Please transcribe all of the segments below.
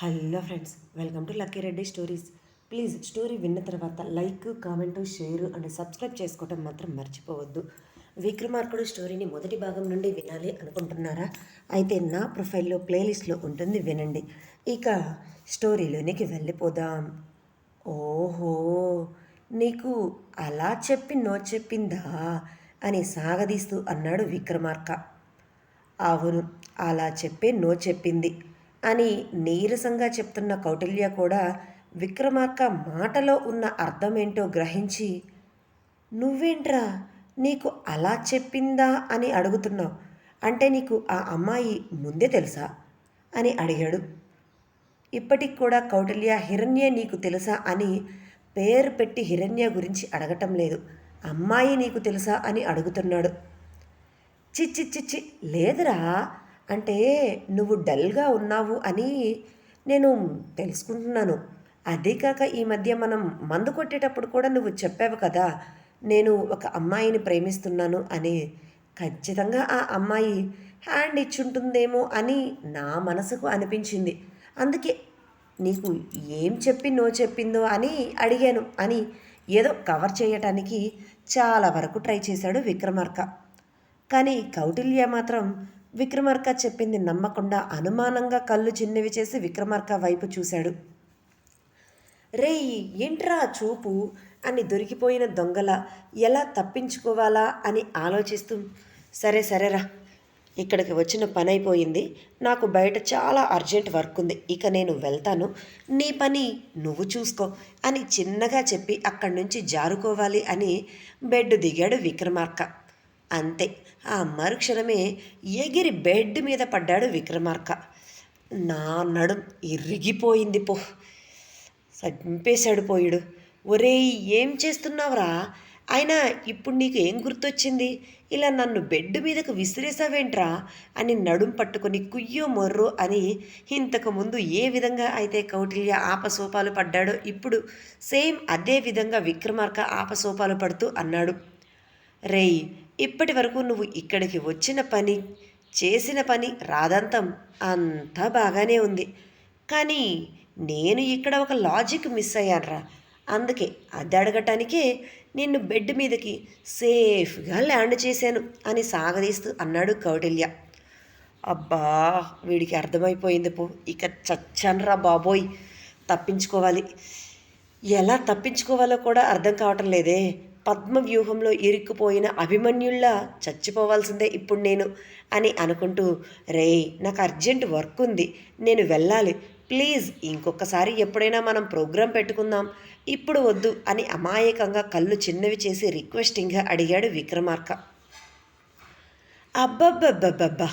Hello friends welcome to Lucky Reddy stories. Please story విన్న తర్వాత like comment share and subscribe చేసుకోవటం మాత్రం మర్చిపోవద్దు. విక్రమార్కుడు స్టోరీని మొదటి భాగం నుండి వినాలి అనుకుంటున్నారా? అయితే నా ప్రొఫైల్లో ప్లేలిస్ట్లో ఉంటుంది వినండి. ఇక స్టోరీలోనికి వెళ్ళిపోదాం. ఓహో నీకు అలా చెప్పి నో చెప్పిందా? అని సాగదీస్తూ అన్నాడు విక్రమార్క. అవును అలా చెప్పే నో చెప్పింది. అని నీరసంగా చెప్తున్న కౌటిల్య కూడా విక్రమార్క మాటలో ఉన్న అర్థమేంటో గ్రహించి నువ్వేంట్రా? నీకు అలా చెప్పిందా? అని అడుగుతున్నావు. అంటే నీకు ఆ అమ్మాయి ముందే తెలుసా? అని అడిగాడు. ఇప్పటికి కూడా కౌటిల్య హిరణ్య నీకు తెలుసా? అని పేరు పెట్టి హిరణ్య గురించి అడగటం లేదు. అమ్మాయి నీకు తెలుసా? అని అడుగుతున్నాడు. చిచ్చి చిచ్చి లేదురా. అంటే నువ్వు డల్గా ఉన్నావు అని నేను తెలుసుకుంటున్నాను. అదే కాక ఈ మధ్య మనం మందు కొట్టేటప్పుడు కూడా నువ్వు చెప్పావు కదా నేను ఒక అమ్మాయిని ప్రేమిస్తున్నాను అని. ఖచ్చితంగా ఆ అమ్మాయి హ్యాండ్ ఇచ్చుంటుందేమో అని నా మనసుకు అనిపించింది. అందుకే నీకు ఏం చెప్పి నో చెప్పిందో అని అడిగాను అని ఏదో కవర్ చేయటానికి చాలా వరకు ట్రై చేశాడు విక్రమార్క. కానీ కౌటిల్య మాత్రం విక్రమార్క చెప్పింది నమ్మకుండా అనుమానంగా కళ్ళు చిన్నవి చేసి విక్రమార్క వైపు చూశాడు. రేయ్ ఏంట్రా చూపు? అని దొరికిపోయిన దొంగల ఎలా తప్పించుకోవాలా? అని ఆలోచిస్తూ సరే సరేరా. ఇక్కడికి వచ్చిన పని అయిపోయింది నాకు బయట చాలా అర్జెంట్ వర్క్ ఉంది ఇక నేను వెళ్తాను. నీ పని నువ్వు చూసుకో అని చిన్నగా చెప్పి అక్కడి నుంచి జారుకోవాలి అని బెడ్ దిగాడు విక్రమార్క. అంతే. ఆ మరుక్షణమే ఎగిరి బెడ్ మీద పడ్డాడు విక్రమార్క. నా నడుం ఇరిగిపోయింది పో. చంపేశాడు పోయిడు. ఒరేయ్ ఏం చేస్తున్నావురా? అయినా ఇప్పుడు నీకు ఏం గుర్తొచ్చింది? ఇలా నన్ను బెడ్ మీదకు విసిరేసావేంట్రా అని నడుం పట్టుకొని కుయ్యో మొర్రో అని ఇంతకు ముందు ఏ విధంగా అయితే కౌటిల్య ఆపసోపాలు పడ్డాడో ఇప్పుడు సేమ్ అదే విధంగా విక్రమార్క ఆపసోపాలు పడుతూ అన్నాడు. రేయ్ ఇప్పటి వరకు నువ్వు ఇక్కడికి వచ్చిన పని చేసిన పని రాదంతం అంతా బాగానే ఉంది. కానీ నేను ఇక్కడ ఒక లాజిక్ మిస్ అయ్యానరా. అందుకే అది అడగటానికే నిన్ను బెడ్ మీదకి సేఫ్గా ల్యాండ్ చేశాను అని సాగదీస్తూ అన్నాడు కౌటిల్య. అబ్బా వీడికి అర్థమైపోయింది పో. ఇక చచ్చనరా బాబోయ్. తప్పించుకోవాలి. ఎలా తప్పించుకోవాలో కూడా అర్థం కావటం లేదే. పద్మ వ్యూహంలో ఇరుక్కుపోయిన అభిమన్యుల్లా చచ్చిపోవాల్సిందే ఇప్పుడు నేను అని అనుకుంటూ రే నాకు అర్జెంట్ వర్క్ ఉంది నేను వెళ్ళాలి. ప్లీజ్ ఇంకొకసారి ఎప్పుడైనా మనం ప్రోగ్రాం పెట్టుకుందాం. ఇప్పుడు వద్దు అని అమాయకంగా కళ్ళు చిన్నవి చేసి రిక్వెస్టింగ్గా అడిగాడు విక్రమార్క. అబ్బబ్బబ్బబ్బబ్బా!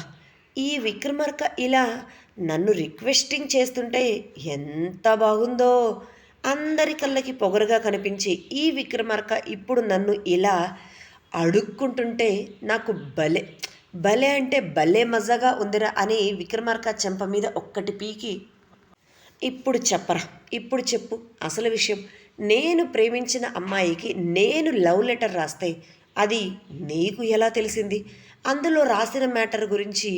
ఈ విక్రమార్క ఇలా నన్ను రిక్వెస్టింగ్ చేస్తుంటే ఎంత బాగుందో! అందరి కళ్ళకి పొగరుగా కనిపించి ఈ విక్రమార్క ఇప్పుడు నన్ను ఇలా అడుక్కుంటుంటే నాకు భలే భలే అంటే భలే మజాగా ఉందిరా అని విక్రమార్క చెంప మీద ఒక్కటి పీకి ఇప్పుడు చెప్పరా ఇప్పుడు చెప్పు అసలు విషయం. నేను ప్రేమించిన అమ్మాయికి నేను లవ్ లెటర్ రాస్తే అది నీకు ఎలా తెలిసింది? అందులో రాసిన మ్యాటర్ గురించి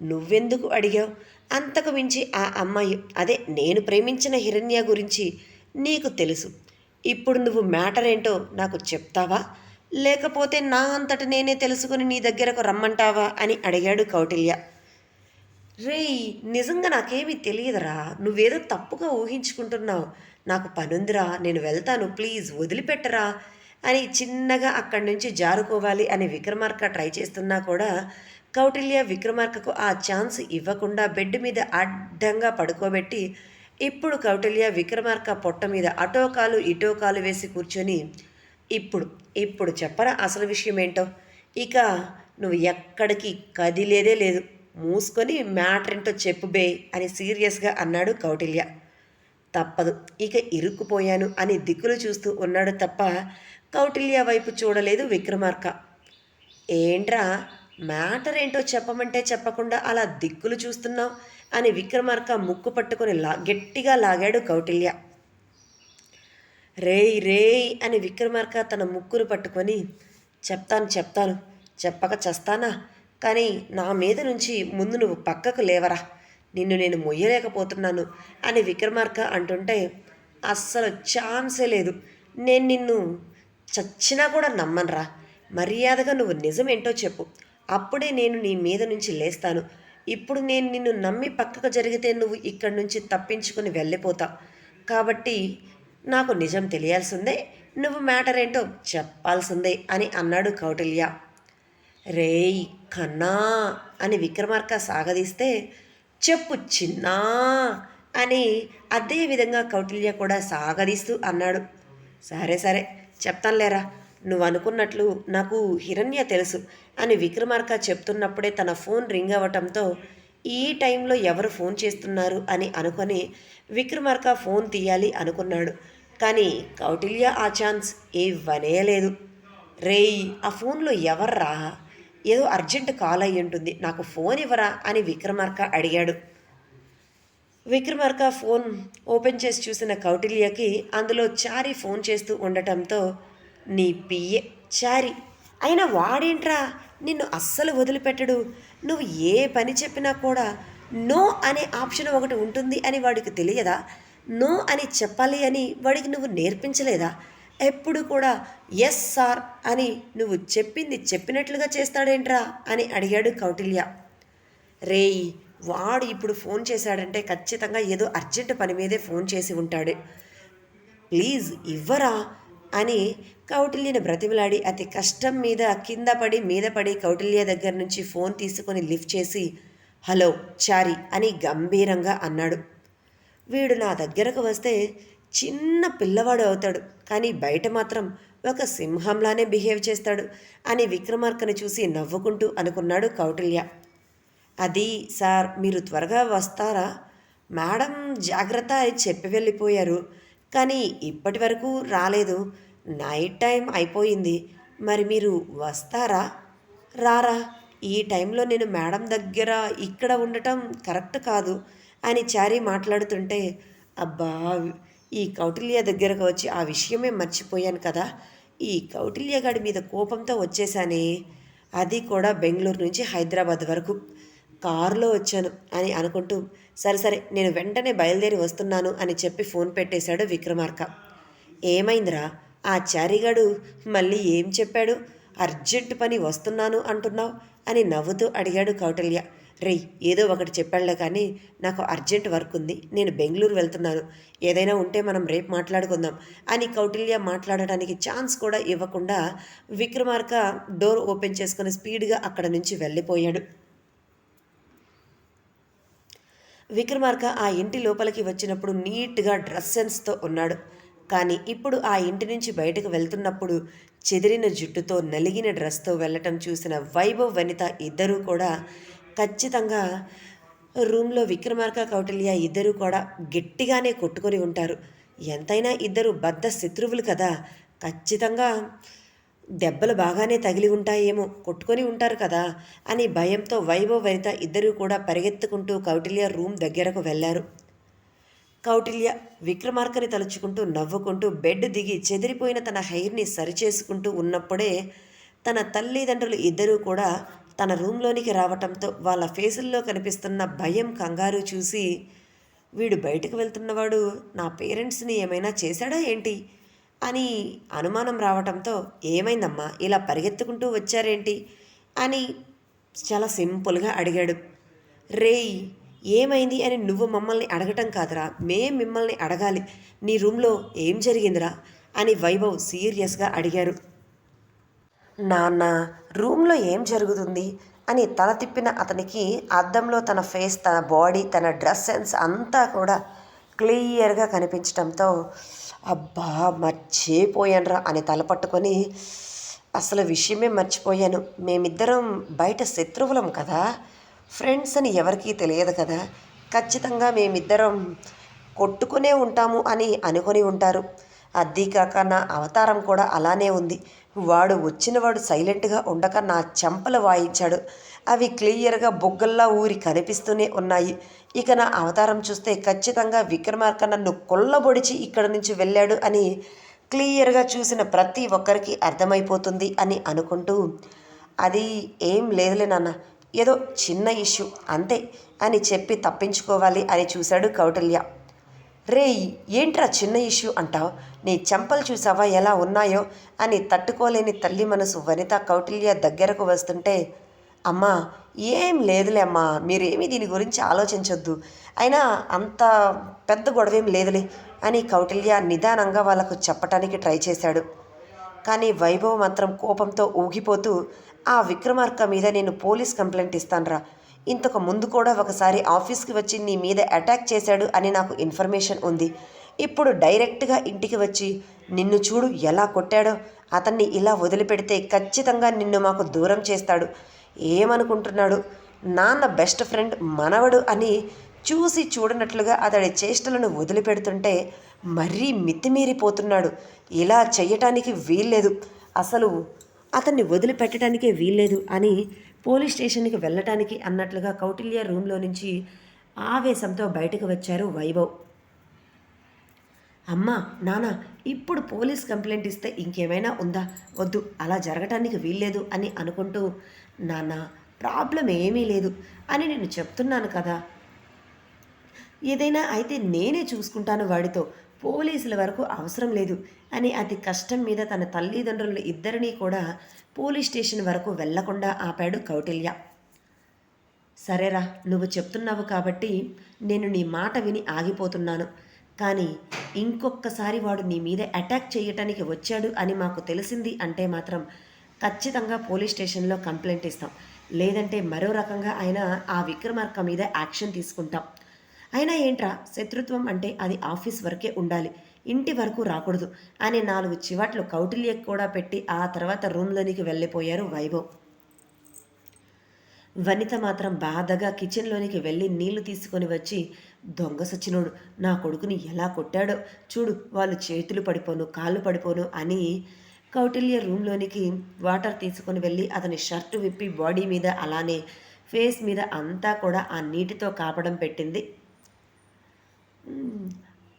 నువ్వెందుకు అడిగావు? అంతకు మించి ఆ అమ్మాయి అదే నేను ప్రేమించిన హిరణ్య గురించి నీకు తెలుసు. ఇప్పుడు నువ్వు మ్యాటర్ ఏంటో నాకు చెప్తావా? లేకపోతే నా అంతట నేనే తెలుసుకుని నీ దగ్గరకు రమ్మంటావా? అని అడిగాడు కౌటిల్య. రేయ్ నిజంగా నాకేమీ తెలియదురా. నువ్వేదో తప్పుగా ఊహించుకుంటున్నావు. నాకు పనుందిరా. నేను వెళ్తాను. ప్లీజ్ వదిలిపెట్టరా అని చిన్నగా అక్కడి నుంచి జారుకోవాలి అని విక్రమార్క ట్రై చేస్తున్నా కూడా కౌటిల్య విక్రమార్కకు ఆ ఛాన్స్ ఇవ్వకుండా బెడ్ మీద అడ్డంగా పడుకోబెట్టి ఇప్పుడు కౌటిల్య విక్రమార్క పొట్ట మీద అటోకాలు ఇటోకాలు ఇటో కాలు వేసి కూర్చొని ఇప్పుడు ఇప్పుడు చెప్పరా అసలు విషయం ఏంటో ఇక నువ్వు ఎక్కడికి కదిలేదే లేదు. మూసుకొని మ్యాటర్ ఏంటో చెప్పు బే అని సీరియస్గా అన్నాడు కౌటిల్య. తప్పదు ఇక ఇరుక్కుపోయాను అని దిక్కులు చూస్తూ ఉన్నాడు తప్ప కౌటిల్య వైపు చూడలేదు విక్రమార్క. ఏంట్రా మ్యాటర్ ఏంటో చెప్పమంటే చెప్పకుండా అలా దిక్కులు చూస్తున్నావు? అని విక్రమార్క ముక్కు పట్టుకొని లా గట్టిగా లాగాడు కౌటిల్య. రేయ్ రేయ్ అని విక్రమార్క తన ముక్కును పట్టుకొని చెప్తాను చెప్తాను. చెప్పక చస్తానా? కానీ నా మీద నుంచి ముందు నువ్వు పక్కకు లేవరా. నిన్ను నేను మొయ్యలేకపోతున్నాను అని విక్రమార్క అంటుంటే అస్సలు ఛాన్సే లేదు. నేను నిన్ను చచ్చినా కూడా నమ్మనురా. మర్యాదగా నువ్వు నిజమేంటో చెప్పు. అప్పుడే నేను నీ మీద నుంచి లేస్తాను. ఇప్పుడు నేను నిన్ను నమ్మి పక్కకు జరిగితే నువ్వు ఇక్కడి నుంచి తప్పించుకుని వెళ్ళిపోతా. కాబట్టి నాకు నిజం తెలియాల్సిందే నువ్వు మ్యాటర్ ఏంటో చెప్పాల్సిందే అని అన్నాడు కౌటిల్య. రేయ్ కన్నా అని విక్రమార్క సాగదీస్తే చెప్పు చిన్నా అని అదే విధంగా కౌటిల్య కూడా సాగదీస్తూ అన్నాడు. సరే సరే చెప్తానులేరా నువ్వు అనుకున్నట్లు నాకు హిరణ్య తెలుసు అని విక్రమార్క చెప్తున్నప్పుడే తన ఫోన్ రింగ్ అవ్వటంతో ఈ టైంలో ఎవరు ఫోన్ చేస్తున్నారు అని అనుకొని విక్రమార్క ఫోన్ తీయాలి అనుకున్నాడు. కానీ కౌటిల్య ఆ ఛాన్స్ ఇవ్వనేలేదు. రేయ్ ఆ ఫోన్లో ఎవర్రా? ఏదో అర్జెంట్ కాల్ అయ్యి ఉంటుంది. నాకు ఫోన్ ఇవ్వరా అని విక్రమార్క అడిగాడు. విక్రమార్క ఫోన్ ఓపెన్ చేసి చూసిన కౌటిల్యకి అందులో చారి ఫోన్ చేస్తూ ఉండటంతో నీ పియ్యే చారి అయినా వాడేంట్రా? నిన్ను అస్సలు వదిలిపెట్టడు. నువ్వు ఏ పని చెప్పినా కూడా నో అనే ఆప్షన్ ఒకటి ఉంటుంది అని వాడికి తెలియదా? నో అని చెప్పాలి అని వాడికి నువ్వు నేర్పించలేదా? ఎప్పుడు కూడా ఎస్ సార్ అని నువ్వు చెప్పింది చెప్పినట్లుగా చేస్తాడేంట్రా అని అడిగాడు కౌటిల్య. రేయ్ వాడు ఇప్పుడు ఫోన్ చేశాడంటే ఖచ్చితంగా ఏదో అర్జెంట్ పని మీదే ఫోన్ చేసి ఉంటాడు. ప్లీజ్ ఇవ్వరా? అని కౌటిల్యని బ్రతిమలాడి అతి కష్టం మీద కింద పడి మీద పడి కౌటిల్య దగ్గర నుంచి ఫోన్ తీసుకొని లిఫ్ట్ చేసి హలో చారి అని గంభీరంగా అన్నాడు. వీడు నా దగ్గరకు వస్తే చిన్న పిల్లవాడు అవుతాడు కానీ బయట మాత్రం ఒక సింహంలానే బిహేవ్ చేస్తాడు అని విక్రమార్కని చూసి నవ్వుకుంటూ అనుకున్నాడు కౌటిల్య. అది సార్ మీరు త్వరగా వస్తారా? మేడం జాగ్రత్త అని చెప్పి వెళ్ళిపోయారు. కానీ ఇప్పటి వరకు రాలేదు. నైట్ టైం అయిపోయింది. మరి మీరు వస్తారా? రారా ఈ టైంలో నేను మేడం దగ్గర ఇక్కడ ఉండటం కరెక్ట్ కాదు అని చారి మాట్లాడుతుంటే అబ్బా ఈ కౌటిల్య దగ్గరకు వచ్చి ఆ విషయమే మర్చిపోయాను కదా. ఈ కౌటిల్య గడి మీద కోపంతో వచ్చేసానే అది కూడా బెంగళూరు నుంచి హైదరాబాద్ వరకు. కారులో వచ్చాను అని అనుకుంటూ సరే సరే నేను వెంటనే బయలుదేరి వస్తున్నాను అని చెప్పి ఫోన్ పెట్టేశాడు విక్రమార్క. ఏమైందిరా? ఆ చారిగాడు మళ్ళీ ఏం చెప్పాడు? అర్జెంట్ పని వస్తున్నాను అంటున్నావు అని నవ్వుతూ అడిగాడు కౌటిల్య. రే ఏదో ఒకటి చెప్పాడులే కానీ నాకు అర్జెంట్ వర్క్ ఉంది. నేను బెంగళూరు వెళ్తున్నాను. ఏదైనా ఉంటే మనం రేపు మాట్లాడుకుందాం అని కౌటిల్య మాట్లాడడానికి ఛాన్స్ కూడా ఇవ్వకుండా విక్రమార్క డోర్ ఓపెన్ చేసుకుని స్పీడ్గా అక్కడ నుంచి వెళ్ళిపోయాడు. విక్రమార్క ఆ ఇంటి లోపలికి వచ్చినప్పుడు నీట్గా డ్రెస్ సెన్స్తో ఉన్నాడు. కానీ ఇప్పుడు ఆ ఇంటి నుంచి బయటకు వెళ్తున్నప్పుడు చెదిరిన జుట్టుతో నలిగిన డ్రెస్తో వెళ్ళటం చూసిన వైభవ్ వనిత ఇద్దరూ కూడా ఖచ్చితంగా రూమ్లో విక్రమార్క కౌటిల్య ఇద్దరూ కూడా గట్టిగానే కొట్టుకొని ఉంటారు. ఎంతైనా ఇద్దరు బద్ద శత్రువులు కదా. ఖచ్చితంగా దెబ్బలు బాగానే తగిలి ఉంటాయేమో కొట్టుకొని ఉంటారు కదా అని భయంతో వైభవ్ వనిత ఇద్దరూ కూడా పరిగెత్తుకుంటూ కౌటిల్య రూమ్ దగ్గరకు వెళ్ళారు కౌటిల్య విక్రమార్కని తలుచుకుంటూ నవ్వుకుంటూ బెడ్ దిగి చెదిరిపోయిన తన హెయిర్ని సరిచేసుకుంటూ ఉన్నప్పుడే తన తల్లిదండ్రులు ఇద్దరూ కూడా తన రూమ్లోనికి రావటంతో వాళ్ళ ఫేసుల్లో కనిపిస్తున్న భయం కంగారు చూసి వీడు బయటకు వెళ్తున్నవాడు నా పేరెంట్స్ని ఏమైనా చేశాడా ఏంటి? అని అనుమానం రావటంతో ఏమైందమ్మా? ఇలా పరిగెత్తుకుంటూ వచ్చారేంటి? అని చాలా సింపుల్గా అడిగాడు. రేయ్ ఏమైంది అని నువ్వు మమ్మల్ని అడగటం కాదురా. మేం మిమ్మల్ని అడగాలి. నీ రూమ్లో ఏం జరిగిందిరా? అని వైభవ్ సీరియస్గా అడిగారు. నాన్న రూమ్లో ఏం జరుగుతుంది? అని తల తిప్పిన అతనికి అద్దంలో తన ఫేస్ తన బాడీ తన డ్రెస్ సెన్స్ అంతా కూడా క్లియర్గా కనిపించడంతో అబ్బా మర్చిపోయానురా అని తల పట్టుకొని అసలు విషయమే మర్చిపోయాను. మేమిద్దరం బయట శత్రువులం కదా ఫ్రెండ్స్ అని ఎవరికీ తెలియదు కదా. ఖచ్చితంగా మేమిద్దరం కొట్టుకునే ఉంటాము అని అనుకొని ఉంటారు. అద్దీకాక నా అవతారం కూడా అలానే ఉంది. వాడు వచ్చినవాడు సైలెంట్గా ఉండక నా చెంపలు వాయించాడు. అవి క్లియర్గా బొగ్గల్లా ఊరి కనిపిస్తూనే ఉన్నాయి. ఇక నా అవతారం చూస్తే ఖచ్చితంగా విక్రమార్క నన్ను కొల్లబొడిచి ఇక్కడ నుంచి వెళ్ళాడు అని క్లియర్గా చూసిన ప్రతి ఒక్కరికి అర్థమైపోతుంది అని అనుకుంటూ అది ఏం లేదులే నాన్న ఏదో చిన్న ఇష్యూ అంతే అని చెప్పి తప్పించుకోవాలి అని చూశాడు కౌటిల్య. రే ఏంట్రా చిన్న ఇష్యూ అంటావు? నీ చెంపలు చూసావా ఎలా ఉన్నాయో అని తట్టుకోలేని తల్లి మనసు వనిత కౌటిల్య దగ్గరకు వస్తుంటే అమ్మా ఏం లేదులే అమ్మా మీరేమీ దీని గురించి ఆలోచించొద్దు. అయినా అంత పెద్ద గొడవేం లేదులే అని కౌటిల్య నిదానంగా వాళ్ళకు చెప్పటానికి ట్రై చేశాడు. కానీ వైభవ మాత్రం కోపంతో ఊగిపోతూ ఆ విక్రమార్క మీద నేను పోలీస్ కంప్లైంట్ ఇస్తానురా. ఇంతకు ముందు కూడా ఒకసారి ఆఫీస్కి వచ్చి నీ మీద అటాక్ చేశాడు అని నాకు ఇన్ఫర్మేషన్ ఉంది. ఇప్పుడు డైరెక్ట్గా ఇంటికి వచ్చి నిన్ను చూడు ఎలా కొట్టాడో అతన్ని ఇలా వదిలిపెడితే ఖచ్చితంగా నిన్ను మాకు దూరం చేస్తాడు. ఏమనుకుంటున్నాడు? నాన్న బెస్ట్ ఫ్రెండ్ మనవడు అని చూసి చూడనట్లుగా అతడి చేష్టలను వదిలిపెడుతుంటే మరీ మితిమీరిపోతున్నాడు. ఇలా చేయటానికి వీల్లేదు. అసలు అతన్ని వదిలిపెట్టడానికే వీల్లేదు అని పోలీస్ స్టేషన్కి వెళ్ళటానికి అన్నట్లుగా కౌటిల్య రూమ్లో నుంచి ఆవేశంతో బయటకు వచ్చారు వైభవ్. అమ్మా నాన్న ఇప్పుడు పోలీస్ కంప్లైంట్ ఇస్తే ఇంకేమైనా ఉందా? వద్దు అలా జరగటానికి వీల్లేదు అని అనుకుంటూ నాన్న ప్రాబ్లం ఏమీ లేదు అని నేను చెప్తున్నాను కదా. ఏదైనా అయితే నేనే చూసుకుంటాను వాడితో. పోలీసుల వరకు అవసరం లేదు అని అతి కష్టం మీద తన తల్లిదండ్రులు ఇద్దరినీ కూడా పోలీస్ స్టేషన్ వరకు వెళ్ళకుండా ఆపాడు కౌటిల్య. సరేరా నువ్వు చెప్తున్నావు కాబట్టి నేను నీ మాట విని ఆగిపోతున్నాను. కానీ ఇంకొకసారి వాడు నీ మీద అటాక్ చేయటానికి వచ్చాడు అని మాకు తెలిసింది అంటే మాత్రం ఖచ్చితంగా పోలీస్ స్టేషన్లో కంప్లైంట్ ఇస్తాం. లేదంటే మరో రకంగా ఆయన ఆ విక్రమార్క మీద యాక్షన్ తీసుకుంటాం. అయినా ఏంట్రా శత్రుత్వం అంటే అది ఆఫీస్ వరకే ఉండాలి. ఇంటి వరకు రాకూడదు అని నాలుగు చివాట్లు కౌటిల్యకు కూడా పెట్టి ఆ తర్వాత రూమ్లోనికి వెళ్ళిపోయారు వైభవ్. వనిత మాత్రం బాధగా కిచెన్లోనికి వెళ్ళి నీళ్ళు తీసుకొని వచ్చి దొంగ సచ్చినోడు నా కొడుకుని ఎలా కొట్టాడో చూడు వాళ్ళు చేతులు పడిపోను కాళ్ళు పడిపోను అని కౌటిల్య రూమ్లోనికి వాటర్ తీసుకొని వెళ్ళి అతని షర్టు విప్పి బాడీ మీద అలానే ఫేస్ మీద అంతా కూడా ఆ నీటితో కాపడం పెట్టింది.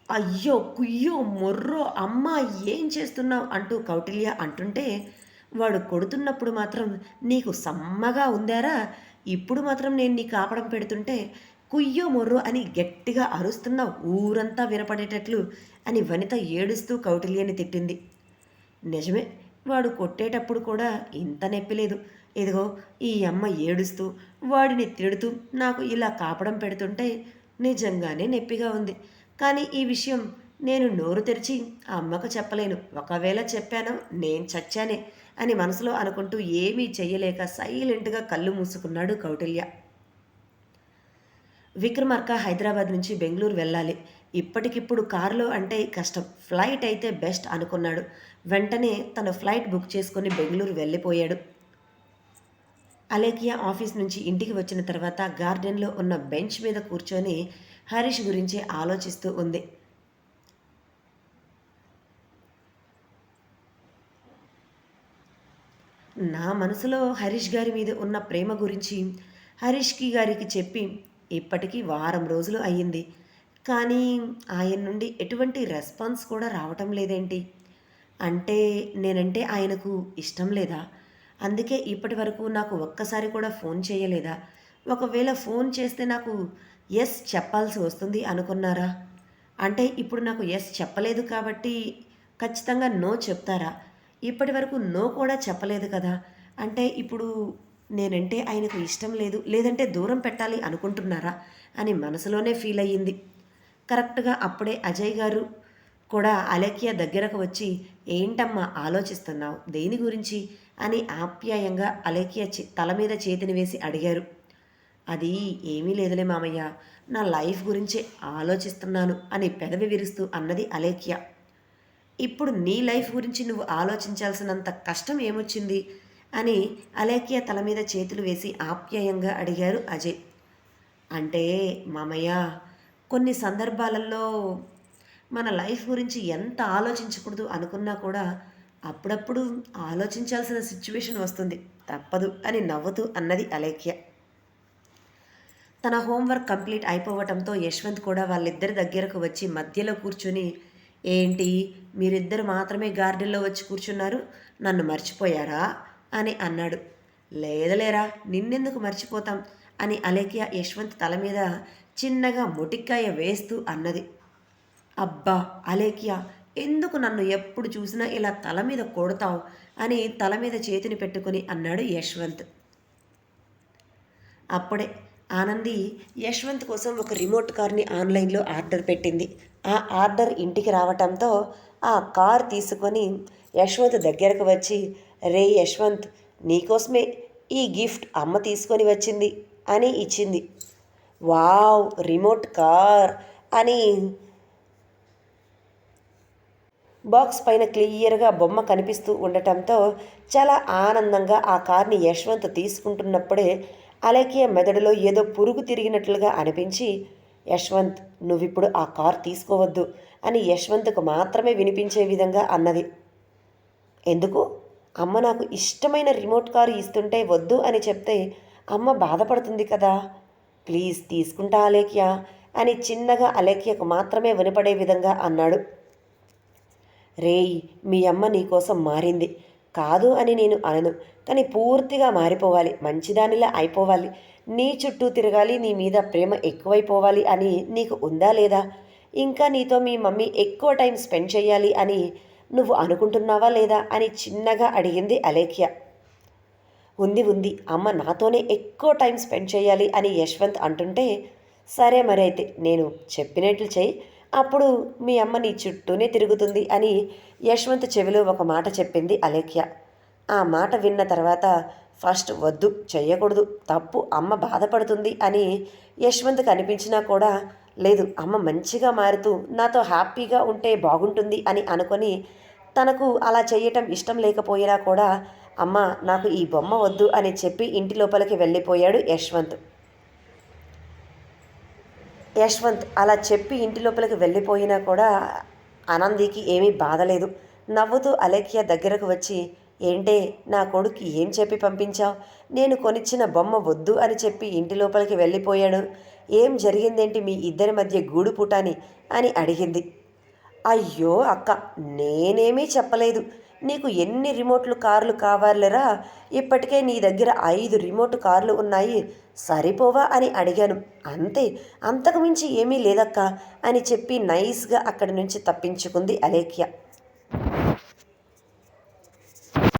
అయ్యో కుయ్యో మొర్రో అమ్మ ఏం చేస్తున్నావు? అంటూ కౌటిల్య అంటుంటే వాడు కొడుతున్నప్పుడు మాత్రం నీకు సమ్మగా ఉందారా? ఇప్పుడు మాత్రం నేను నీ కాపడం పెడుతుంటే కుయ్యో మొర్రో అని గట్టిగా అరుస్తున్న ఊరంతా వినపడేటట్లు అని వనిత ఏడుస్తూ కౌటిల్యని తిట్టింది. నిజమే వాడు కొట్టేటప్పుడు కూడా ఇంత నొప్పి లేదు. ఇదిగో ఈ అమ్మ ఏడుస్తూ వాడిని తిడుతూ నాకు ఇలా కాపడం పెడుతుంటే నిజంగానే నొప్పిగా ఉంది. కానీ ఈ విషయం నేను నోరు తెరిచి ఆ అమ్మకు చెప్పలేను. ఒకవేళ చెప్పాను నేను చచ్చానే అని మనసులో అనుకుంటూ ఏమీ చెయ్యలేక సైలెంట్గా కళ్ళు మూసుకున్నాడు కౌటిల్య. విక్రమార్క హైదరాబాద్ నుంచి బెంగళూరు వెళ్ళాలి. ఇప్పటికిప్పుడు కారులో అంటే కష్టం. ఫ్లైట్ అయితే బెస్ట్ అనుకున్నాడు. వెంటనే తన ఫ్లైట్ బుక్ చేసుకొని బెంగళూరు వెళ్ళిపోయాడు. అలేకియా ఆఫీస్ నుంచి ఇంటికి వచ్చిన తర్వాత గార్డెన్లో ఉన్న బెంచ్ మీద కూర్చొని హరీష్ గురించి ఆలోచిస్తూ ఉంది. నా మనసులో హరీష్ గారి మీద ఉన్న ప్రేమ గురించి హరీష్కి గారికి చెప్పి ఇప్పటికీ వారం రోజులు అయ్యింది. కానీ ఆయన నుండి ఎటువంటి రెస్పాన్స్ కూడా రావటం లేదేంటి? అంటే నేనంటే ఆయనకు ఇష్టం లేదా? అందుకే ఇప్పటి వరకు నాకు ఒక్కసారి కూడా ఫోన్ చేయలేదా? ఒకవేళ ఫోన్ చేస్తే నాకు ఎస్ చెప్పాల్సి వస్తుంది అనుకున్నారా? అంటే ఇప్పుడు నాకు ఎస్ చెప్పలేదు కాబట్టి ఖచ్చితంగా నో చెప్తారా? ఇప్పటి వరకు నో కూడా చెప్పలేదు కదా? అంటే ఇప్పుడు నేనంటే ఆయనకు ఇష్టం లేదు లేదంటే దూరం పెట్టాలి అనుకుంటున్నారా? అని మనసులోనే ఫీల్ అయ్యింది. కరెక్ట్గా అప్పుడే అజయ్ గారు కూడా అలేఖ్య దగ్గరకు వచ్చి ఏంటమ్మా ఆలోచిస్తున్నావు? దేని గురించి? అని ఆప్యాయంగా అలేఖ్య తల మీద చేతిని వేసి అడిగారు. అది ఏమీ లేదులే మామయ్య. నా లైఫ్ గురించే ఆలోచిస్తున్నాను అని పెదవి విరుస్తూ అన్నది అలేఖ్య. ఇప్పుడు నీ లైఫ్ గురించి నువ్వు ఆలోచించాల్సినంత కష్టం ఏమొచ్చింది? అని అలేఖ్య తల మీద చేతులు వేసి ఆప్యాయంగా అడిగారు అజయ్. అంటే మామయ్య కొన్ని సందర్భాలలో మన లైఫ్ గురించి ఎంత ఆలోచించకూడదు అనుకున్నా కూడా అప్పుడప్పుడు ఆలోచించాల్సిన సిచ్యువేషన్ వస్తుంది. తప్పదు అని నవ్వుతూ అన్నది అలేఖ్య. తన హోంవర్క్ కంప్లీట్ అయిపోవటంతో యశ్వంత్ కూడా వాళ్ళిద్దరి దగ్గరకు వచ్చి మధ్యలో కూర్చుని ఏంటి? మీరిద్దరు మాత్రమే గార్డెన్లో వచ్చి కూర్చున్నారు? నన్ను మర్చిపోయారా? అని అన్నాడు. లేదలేరా నిన్నెందుకు మర్చిపోతాం? అని అలేఖ్య యశ్వంత్ తల మీద చిన్నగా మొటిక్కాయ వేస్తూ అన్నది. అబ్బా అలేఖ్య ఎందుకు నన్ను ఎప్పుడు చూసినా ఇలా తల మీద కొడతావు అని తల మీద చేతిని పెట్టుకుని అన్నాడు యశ్వంత్. అప్పుడే ఆనంది యశ్వంత్ కోసం ఒక రిమోట్ కార్ని ఆన్లైన్లో ఆర్డర్ పెట్టింది. ఆ ఆర్డర్ ఇంటికి రావటంతో ఆ కార్ తీసుకొని యశ్వంత్ దగ్గరకు వచ్చి రే యశ్వంత్ నీకోసమే ఈ గిఫ్ట్ అమ్మ తీసుకొని వచ్చింది అని ఇచ్చింది. వావ్ రిమోట్ కార్ అని బాక్స్ పైన క్లియర్గా బొమ్మ కనిపిస్తూ ఉండటంతో చాలా ఆనందంగా ఆ కార్ని యశ్వంత్ తీసుకుంటున్నప్పుడే అలేఖ్య మెదడులో ఏదో పురుగు తిరిగినట్లుగా అనిపించి యశ్వంత్ నువ్విప్పుడు ఆ కార్ తీసుకోవద్దు అని యశ్వంత్కు మాత్రమే వినిపించే విధంగా అన్నది. ఎందుకు? అమ్మ నాకు ఇష్టమైన రిమోట్ కారు ఇస్తుంటే వద్దు అని చెప్తే అమ్మ బాధపడుతుంది కదా ప్లీజ్ తీసుకుంటా అలేఖ్య అని చిన్నగా అలేఖ్యకు మాత్రమే వినపడే విధంగా అన్నాడు. రేయ్ మీ అమ్మ నీకోసం మారింది. కాదు అని నేను అనను. కానీ పూర్తిగా మారిపోవాలి. మంచిదానిలా అయిపోవాలి. నీ చుట్టూ తిరగాలి. నీ మీద ప్రేమ ఎక్కువైపోవాలి అని నీకు ఉందా లేదా? ఇంకా నీతో మీ మమ్మీ ఎక్కువ టైం స్పెండ్ చేయాలి అని నువ్వు అనుకుంటున్నావా లేదా అని చిన్నగా అడిగింది అలేఖ్య. ఉంది ఉంది. అమ్మ నాతోనే ఎక్కువ టైం స్పెండ్ చేయాలి అని యశ్వంత్ అంటుంటే సరే మరి అయితే నేను చెప్పినట్లు చేయి. అప్పుడు మీ అమ్మ నీ చుట్టూనే తిరుగుతుంది అని యశ్వంత్ చెవిలో ఒక మాట చెప్పింది అలేఖ్య. ఆ మాట విన్న తర్వాత ఫస్ట్ వద్దు చెయ్యకూడదు తప్పు అమ్మ బాధపడుతుంది అని యశ్వంత్ కనిపించినా కూడా లేదు అమ్మ మంచిగా మారుతూ నాతో హ్యాపీగా ఉంటే బాగుంటుంది అని అనుకొని తనకు అలా చేయటం ఇష్టం లేకపోయినా కూడా అమ్మ నాకు ఈ బొమ్మ వద్దు అని చెప్పి ఇంటి లోపలికి వెళ్ళిపోయాడు యశ్వంత్. యశ్వంత్ అలా చెప్పి ఇంటి లోపలికి వెళ్ళిపోయినా కూడా ఆనందికి ఏమీ బాధలేదు. నవ్వుతూ అలేఖ్య దగ్గరకు వచ్చి ఏంటే నా కొడుకు ఏం చెప్పి పంపించావు? నేను కొనిచ్చిన బొమ్మ వద్దు అని చెప్పి ఇంటి లోపలికి వెళ్ళిపోయాడు. ఏం జరిగిందేంటి మీ ఇద్దరి మధ్య గూడు పుటాని అని అడిగింది. అయ్యో అక్క నేనేమీ చెప్పలేదు. నీకు ఎన్ని రిమోట్లు కార్లు కావాలరా? ఇప్పటికే నీ దగ్గర ఐదు రిమోట్ కార్లు ఉన్నాయి. సరిపోవా అని అడిగాను. అంతే. అంతకుమించి ఏమీ లేదక్క అని చెప్పి నైస్గా అక్కడి నుంచి తప్పించుకుంది అలేఖ్య.